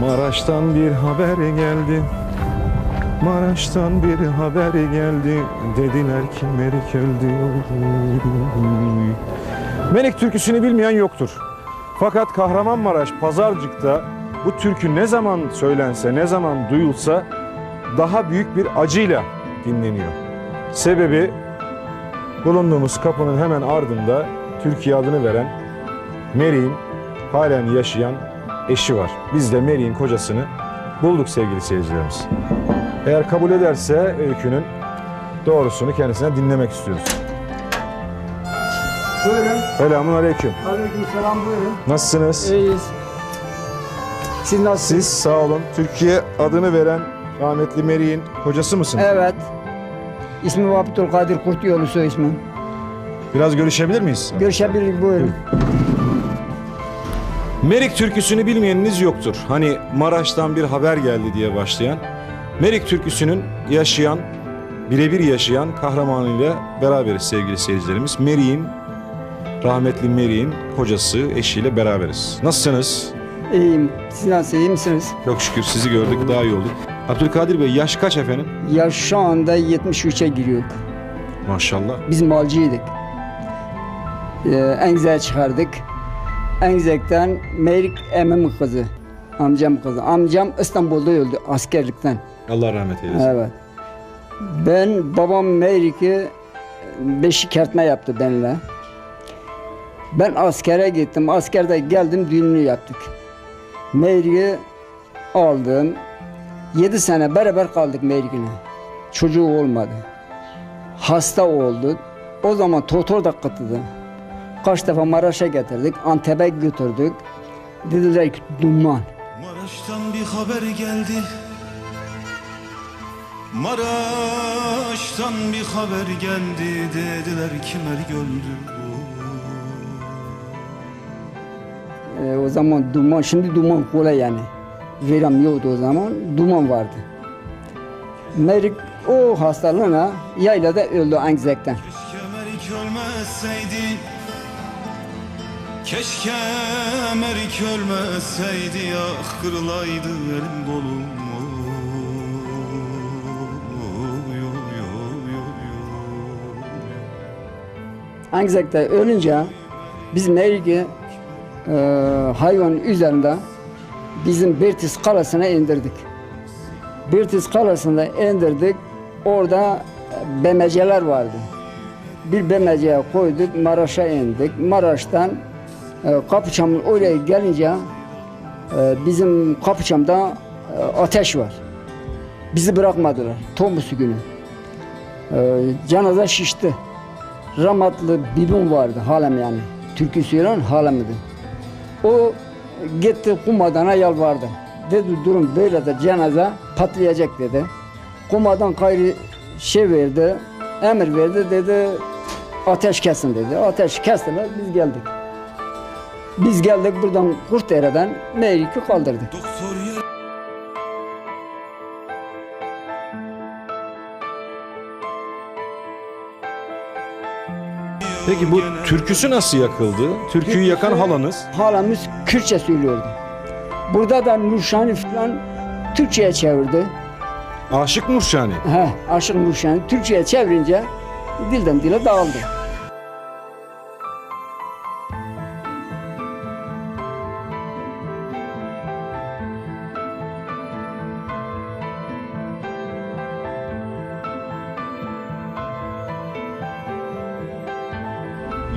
Maraş'tan bir haber geldi. Maraş'tan bir haber geldi. Dediler ki Melik öldü. Melik türküsünü bilmeyen yoktur. Fakat Kahramanmaraş, Pazarcık'ta bu türkü ne zaman söylense, ne zaman duyulsa daha büyük bir acıyla dinleniyor. Sebebi bulunduğumuz kapının hemen ardında Türkiye adını veren Merik'in halen yaşayan eşi var. Biz de Merik'in kocasını bulduk sevgili seyircilerimiz. Eğer kabul ederse öykünün doğrusunu kendisinden dinlemek istiyoruz. Buyurun. Selamun aleyküm. Aleyküm selam buyurun. Nasılsınız? İyiyiz. Siz nasılsınız? Siz sağ olun. Türkiye adını veren rahmetli Merik'in kocası mısınız? Evet. İsmim Abdülkadir Kurtuyolu soy ismim. Biraz görüşebilir miyiz? Görüşebiliriz buyurun. Merik türküsünü bilmeyeniniz yoktur. Hani Maraş'tan bir haber geldi diye başlayan. Merik türküsünün yaşayan, birebir yaşayan kahramanıyla beraberiz sevgili seyircilerimiz. Merik'in, rahmetli Merik'in kocası, eşiyle beraberiz. Nasılsınız? İyiyim. Siz nasıl iyi misiniz? Çok şükür sizi gördük, daha iyi olduk. Abdülkadir Bey yaş kaç efendim? Ya şu anda 73'e giriyor. Maşallah. Biz malcıydık. Ee, Enze çıkardık. Enzek'ten Merik emimin kızı. Amcam kızı. Amcam İstanbul'da öldü askerlikten. Allah rahmet eylesin. Evet. Ben babam Merik'i beşi kertme yaptı benimle. Ben askere gittim. Askerde geldim düğününü yaptık. Merik'i aldım. Yedi sene beraber kaldık Merik'ine. Çocuğu olmadı. Hasta oldu. O zaman Totor da kıtladı. Kaç defa Maraş'a getirdik. Antep'e götürdük. Dediler ki duman. Maraş'tan bir haber geldi Maraş'tan bir haber geldi dediler ki Melik öldü Ee, o zaman duman, şimdi duman kolay yani. Verem yoktu o zaman, duman vardı. Merik o hastalığına yaylada öldü anksiyeten. Keşke Melik ölmeseydi Keşke Melik ölmeseydi Ah kırılaydı elim kolum. Anksiyete ölünce biz Merik'i e, hayvan üzerinde bizim Bertis kalasına indirdik. Bertis kalasında indirdik. Orada bemeceler vardı. Bir bemeceye koyduk, Maraş'a indik. Maraş'tan Kapıçam'ın oraya gelince e, bizim Kapıçam'da e, ateş var. Bizi bırakmadılar. Tomusu günü. E, cenaze şişti. Ramatlı bibim vardı halem yani. Türkü söyleyen halemdi. O gitti kumadana yalvardı. Dedi durum böyle de cenaze patlayacak dedi. Kumadan gayrı şey verdi, emir verdi dedi ateş kesin dedi. Ateş kestiler biz geldik. Biz geldik buradan Kurtdere'den Meyrik'i kaldırdık. Peki bu türküsü nasıl yakıldı? Türküyü yakan halanız. Halamız Kürtçe söylüyordu. Burada da Nurşani falan Türkçe'ye çevirdi. Aşık Nurşani. He, Aşık Nurşani Türkçe'ye çevirince dilden dile dağıldı.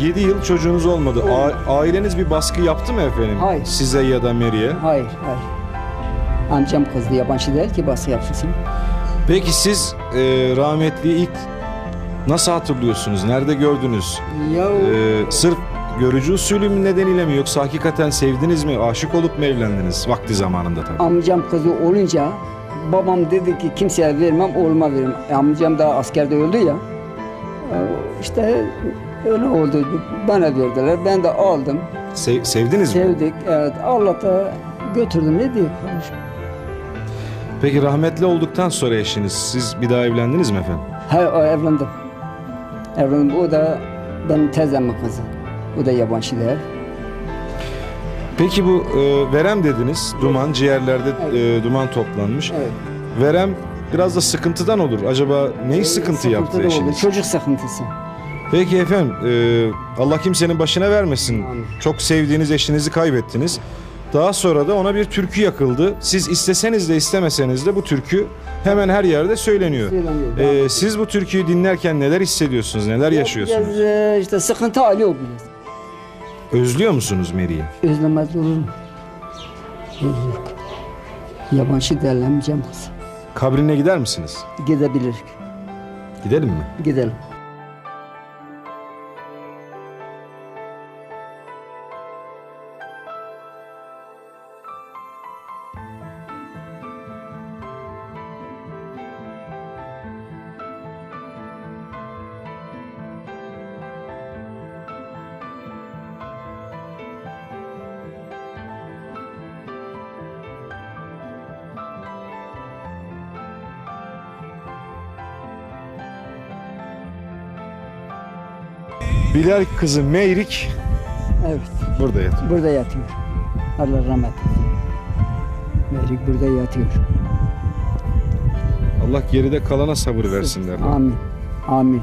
Yedi yıl çocuğunuz olmadı. A- aileniz bir baskı yaptı mı efendim? Hayır. Size ya da Mary'e. Hayır, hayır. Amcam kızdı, yabancı değil ki bası yapsın. Peki siz e, rahmetliyi ilk nasıl hatırlıyorsunuz? Nerede gördünüz? Ya E, sırf görücü usulü mü nedeniyle mi yoksa hakikaten sevdiniz mi? Aşık olup mu evlendiniz? Vakti zamanında tabii. amcam kızı olunca babam dedi ki kimseye vermem, oğluma veririm. E, amcam da askerde öldü ya. E, İşte öyle oldu. Bana verdiler, ben de aldım. Sev- sevdiniz mi? Sevdik, evet. Allah'ta götürdüm. Ne kardeşim? Peki rahmetli olduktan sonra eşiniz siz bir daha evlendiniz mi efendim? He, o evlendim. Evlendim. O da benim teyzemin kızı. O da yabancı değil. Peki bu e, verem dediniz. Duman ciğerlerde e, duman toplanmış. Evet. Verem biraz da sıkıntıdan olur. Acaba ne sıkıntı yaptı da oldu, eşiniz? Çocuk sıkıntısı. Peki efendim, e, Allah kimsenin başına vermesin. Amin. Çok sevdiğiniz eşinizi kaybettiniz. Daha sonra da ona bir türkü yakıldı. Siz isteseniz de istemeseniz de bu türkü hemen her yerde söyleniyor. Söyleniyor. E, siz bu türküyü dinlerken neler hissediyorsunuz, neler yaşıyorsunuz? Biraz e, işte sıkıntı alıyor biraz. Özlüyor musunuz Meri'yi? Özlemez olur mu? Özlüyor. Yabancı derlemeyeceğim kız. Kabrine gider misiniz? Gidebilir. Gidelim mi? Gidelim. Bilal kızı Meyrik Evet. burada yatıyor. Burada yatıyor. Allah rahmet eylesin. Melik burada yatıyor. Allah geride kalana sabır versin derler. Amin. Amin.